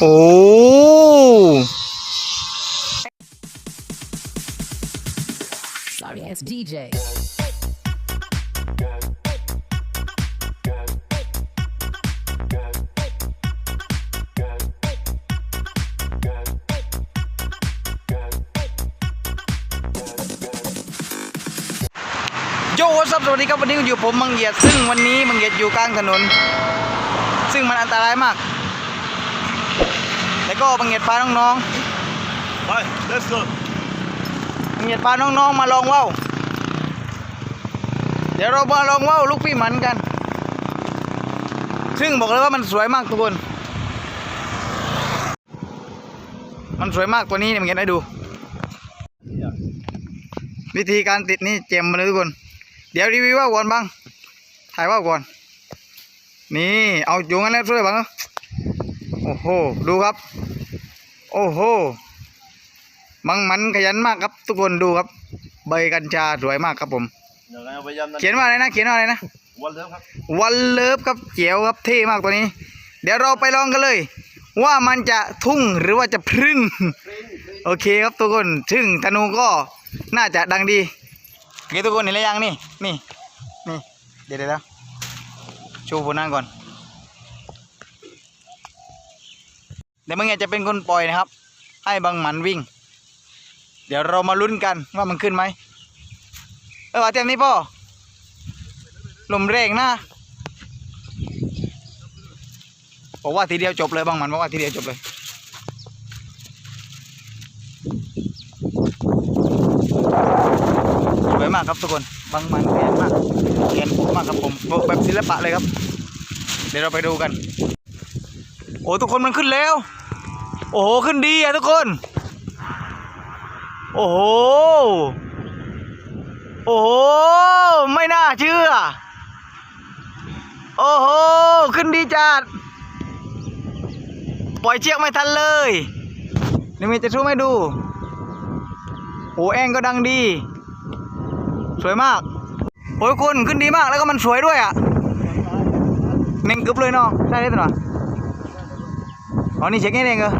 โอ้ Sorry ass DJ. โยวัสวัสดีครับวันนี้ก็อยู่ผมมังเหยียด ซึ่งวันนี้มังเหยียดอยู่กลางถนน ซึ่งมันอันตรายมากแล้ว ก็มังเหยียดพาน้อง Bye, let's go. ๆมังเหยียดพาน้องๆมาลองว่าวเดี๋ยวเรามาลองว่าวลูกพี่หมันกัน ซึ่งบอกเลยว่ามันสวยมากทุกคน มันสวยมากตัวนี้เนี่ยมังเหยียดให้ดู วิธีการติดนี่เจมมาเลยทุกคน เดี๋ยวรีวิวว่าวก่อนบ้าง ถ่ายว่าวก่อน นี่เอาอยู่งั้นแล้วช่วยบ้างโอ้โห ดูครับ โอ้โห มังมันขยันมากครับ ทุกคนดูครับ ใบกัญชาสวยมากครับผมยังไงพยายามนะเขียนว่าอะไรนะ เขียนว่าอะไรนะ วันเริ่มครับ วันเลิฟครับเจ๋วครับเท่มากตัวนี้ เดี๋ยวเราไปลองกันเลย ว่ามันจะทุ่งหรือว่าจะพรึ่ง โอเคครับทุกคนซึ่งธนูก็น่าจะดังดีโอเคทุกคนเห็นหรือยังนี่ นี่ นี่ เดี๋ยวเดี๋ยวเดี๋ยวโชว์ผลงานก่อน เดี๋ยวมึงอยากจะเป็นคนปล่อยนะครับ ให้บังหมันวิ่ง เดี๋ยวเรามาลุ้นกันว่ามันขึ้นไหมเออว่าเต็มนี้พ่อลมแรงนะบอกว่าทีเดียวจบเลยบางมันบอกว่าทีเดียวจบเลยสวยมากครับทุกคนบางมันเขียนมากเขียนมากครับผมแบบศิลปะเลยครับ เดี๋ยวเราไปดูกัน อ้ทุกคนมันขึ้นแล้ว โอ้โหขึ้นดีอะทุกคน โอ้โห โอ้โห ไม่น่าเชื่อ โอ้โห ขึ้นดีจัด ปล่อยเชือกไม่ทันเลยนี่มีจะชูให้ดูโอ้แองก็ดังดี สวยมาก โอ้ยคุณขึ้นดีมากแล้วก็มันสวยด้วยอะเน่งกึบเลยเนาะใช่ได้ตัวหน่อย อ๋อนี่เช็คให้เองเหรอ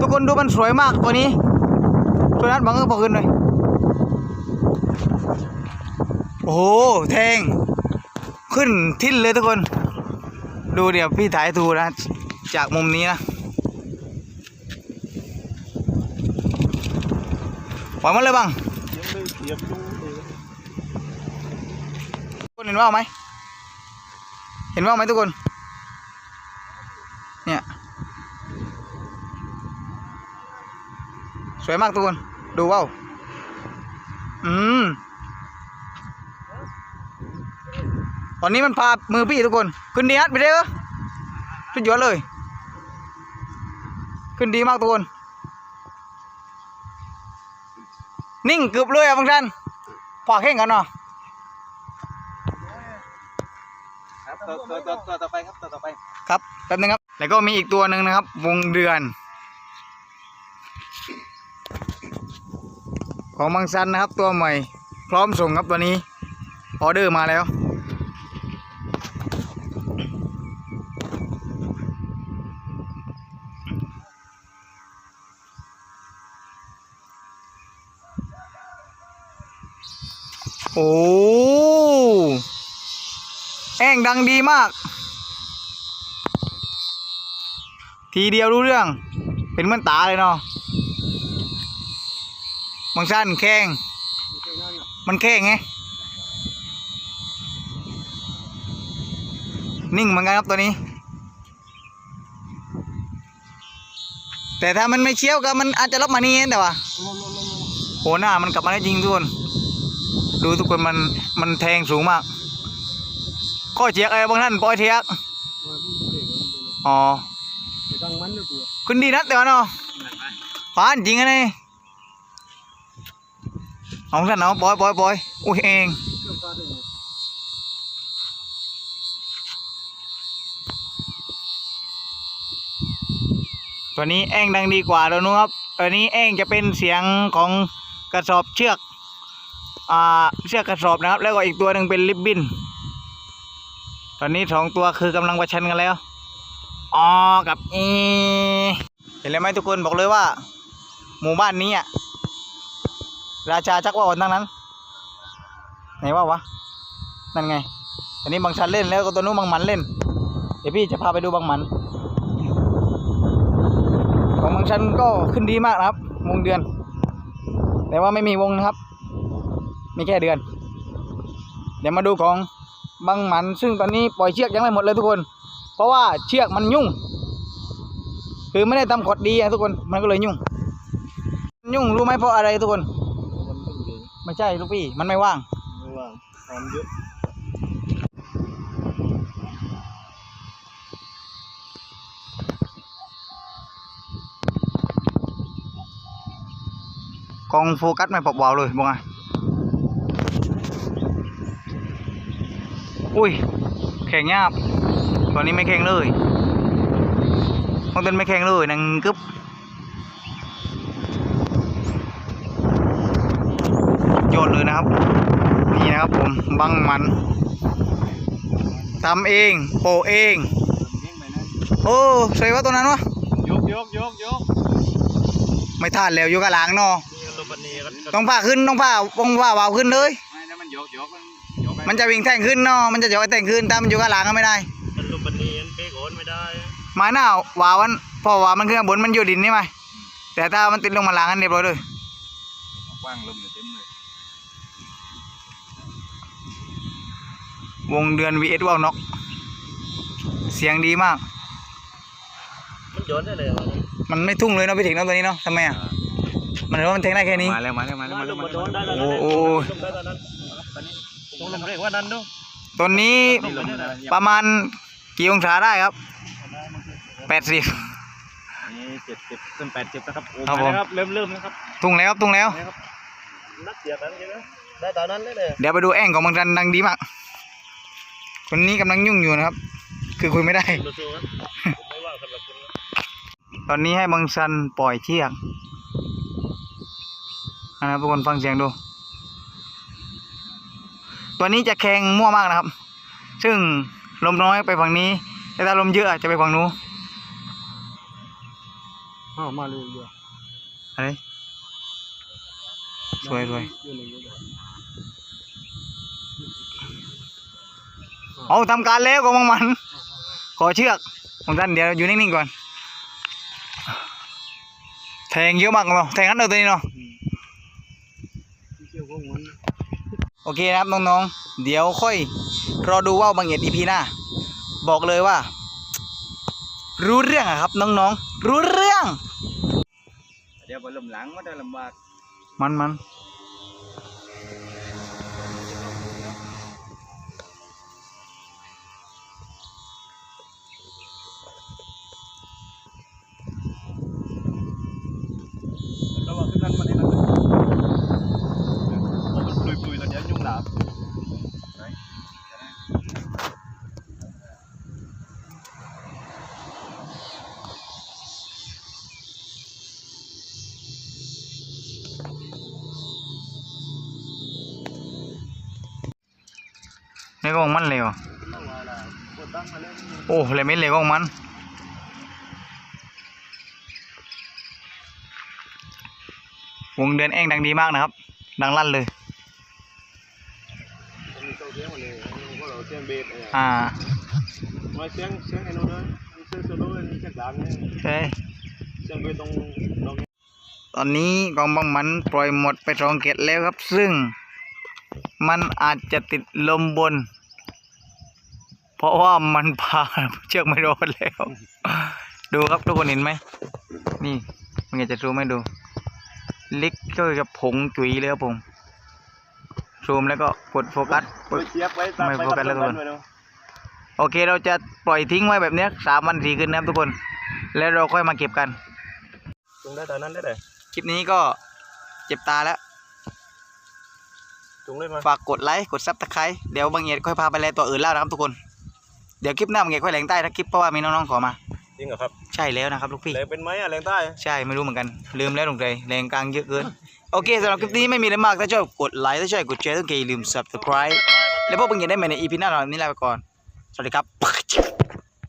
ทุกคนดูมันสวยมากตัวนี้ตัวนั้นบังเอิญพอขึ้นเลยโอ้โหแทง ขึ้นทิ่นเลยทุกคน ดูเดี๋ยวพี่ถ่ายดูนะ จากมุมนี้นะปล่อยมันเลยบังเสียบดูเลยทุกคนเห็นว่าไหมเห็นว่าไหมทุกคน เนี่ย ส วยมากทุกคน ดูว่าว อืม ตอนนี้มันพามือพี่ทุกคน ขึ้นดีฮัทไปเด้อสุดยอดเลย ขึ้นดีมากทุกคน นิ่งเกือบเลยอะบางท่านพอแข่งกันเนาะครับต่อต่อต่อต่อต่อไปครับต่อต่อไป ครับแป๊บนึงครับ แล้วก็มีอีกตัวหนึ่งนะครับ วงเดือน ของบางซันนะครับตัวใหม่ พร้อมส่งครับตัวนี้ ออเดอร์มาแล้ว โอ้แองดังดีมาก ทีเดียวรู้เรื่อง เป็นเหมือนตาเลยเนาะ บางสั้นแข้งมันแข้งไงนิ่งเหมือนกันครับตัวนี้ แต่ถ้ามันไม่เชี่ยวก็มันอาจจะลบมานี่แต่ว่าโหหน้ามันกลับมาได้จริงทุกคนดูทุกคนมันมันแทงสูงมากข้อเชียกอะไรบางท่านปล่อยเทียกอ๋อตั้นดีนัดเดี๋ยวเนาะฟานจริงอะนี่ เอาท่านเนาะปล่อยปล่อยปล่อยอุ้ยเองตัวนี้แองดังดีกว่าตัวนู้นครับตัวนี้แองจะเป็นเสียงของกระสอบเชือกอ่าเชือกกระสอบนะครับ แล้วก็อีกตัวหนึ่งเป็นลิบบินตอนนี้สองตัวคือกำลังประชันกันแล้วอ๋อกับเอเห็นเลยไหมทุกคนบอกเลยว่า หมู่บ้านนี้อะ ราชาจักว่าวทั้งนั้น ไหนว่าวะ นั่นไง อันนี้บางชันเล่นแล้วก็ตัวนู้นบางหมันเล่น เดี๋ยวพี่จะพาไปดูบางหมัน ของบางชันก็ขึ้นดีมากนะครับ วงเดือน แต่ว่าไม่มีวงนะครับ มีแค่เดือน เดี๋ยวมาดูของบางหมัน ซึ่งตอนนี้ปล่อยเชือกยังไม่หมดเลยทุกคน เพราะว่าเชือกมันยุ่ง คือไม่ได้ทำขดดีอะทุกคน มันก็เลยยุ่ง ยุ่งรู้ไหมเพราะอะไรทุกคน ไม่เยอะไม่ใช่ลูกพี่ มันไม่ว่าง ไม่ว่าทำเยอะกล้องโฟกัสไม่ปอบวาวเลยบอกไงอุ้ย แข็งยาบตอนนี้ไม่แข็งเลยบางต้นไม่แข็งเลยนังกึบยอด เลยนะครับ นี่นะครับผมบังมันทำเองโปะเองเลี้ยงไปนะโอ้สวยว่าตัวนั้นวะยกยกยกยกไม่ทานแล้วอยู่กับหลังเนาะนี่ลมปันนี้ก็ต้องผ่าขึ้นต้องผ่าต้องผ่าวาวขึ้นเลยไม่ถ้ามันยกยกมันยกมันจะวิ่งแต่งขึ้นเนาะมันจะจะแต่งขึ้นถ้ามันอยู่ข้างหลังก็ไม่ได้มันลมปันนี้มันเป๊กโอนไม่ได้ไม้หน้าวาวมันพอวาวมันขึ้นข้างบนมันอยู่ดินนี่ไหมแต่ถ้ามันติดลงมาหลังกันเรียบร้อยเลยกว้างลมอยู่เต็มเลย วงเดือน vs ว่าวน็อกเสียงดีมาก มันย้อนได้เลยมันไม่ทุ่งเลยเนาะพี่ถิงเนาะตัวนี้เนาะทำไมอะมันเห็นว่ามันเทงได้แค่นี้ มาแล้วมาแล้วมาแล้วมาแล้วมาแล้วโอ้โหลมได้ตอนนั้นตรงลมเรียกว่านั้นดูตัวนี้ลมได้ประมาณกี่องศาได้ครับแปดสิบนี่เจ็ดสิบจนแปดสิบนะครับโอ้ครับผมมาแล้วครับเริ่มเริ่มนะครับทุ่งแล้วครับทุ่งแล้วนะครับนัดเดียวกันใช่ไหมได้ตอนนั้นได้เลยเดี๋ยวไปดูแอ่งของบางจันดังดีมาก คนนี้กำลังยุ่งอยู่นะครับ คือคุยไม่ได้ดูสูครับไม่ว่างสำหรับคุณตอนนี้ให้บางซันปล่อยเชือกนะครับทุกคนฟังเสียงดู ตัวนี้จะแข็งมั่วมากนะครับ ซึ่งลมน้อยไปฝั่งนี้ แต่ถ้าลมเยอะจะไปฝั่งนู้นอ้าวมาเลยเยอะอะไรสวยสวย เอาทำการแล้วของบางมัน ขอเชือกของท่านเดี๋ยวอยู่นิ่งๆก่อน แทงเยอะมากเนาะแทงกันเลยตัวนี้เนาะเกี่ยวกับมันโอเคนะครับน้องๆ เดี๋ยวค่อยรอดูว่าวบางเอียดอีพีหน้า บอกเลยว่า รู้เรื่องอะครับน้องๆ รู้เรื่อง เดี๋ยวไปลมหลังมันจะลำบากมันมัน ก็ของมันเลยวะโอ้เลยไม่เลยก็ของมันวงเดือนแองดังดีมากนะครับ ดังลั่นเลย อ่าเสียงเสียงไอ้โน้ตเลยเสียงโซโล่เลยเสียงดังเนี่ยใช่เสียงเบตรงตรงตอนนี้กองบังมันปล่อยหมดไปสองเกตแล้วครับ ซึ่งมันอาจจะติดลมบน เพราะว่ามันพาเชือกไม่รอดแล้ว ดูครับทุกคนเห็นไหม นี่มันอยากจะซูมให้ดู เล็กก็กับผงจุ๋ยเลยครับผมซูมแล้วก็กดโฟกัสกดเสียบไว้ไม่โฟกัสแล้วทุกคนโอเคเราจะปล่อยทิ้งไว้แบบเนี้ยสามวันสี่คืนนะครับทุกคน แล้วเราค่อยมาเก็บกันตรงได้ตอนนั้นได้เลยคลิปนี้ก็เจ็บตาแล้วตรงเลยมาฝากกดไลค์กดซับสไครต์เดี๋ยวบางเอียดค่อยพาไปแลตัวอื่นแล้วนะครับทุกคน เดี๋ยวคลิปหน้าบางเอียดค่อยแหลงใต้ถ้าคลิปเพราะว่ามีน้องๆขอมา จริงเหรอครับใช่แล้วนะครับลูกพี่ แรงเป็นไหมอะแรงใต้ ใช่ไม่รู้เหมือนกัน ลืมแล้วลงใจแรงกลางเยอะเกิน โอเคสำหรับคลิปนี้ไม่มีอะไรมาก ถ้าชอบกดไลค์ถ้าชอบกดแชร์ต้องอย่าลืม subscribe แล้วพวกบางเอียดได้ใหม่ใน EP หน้าเรานี้ลาไปก่อน สวัสดีครับ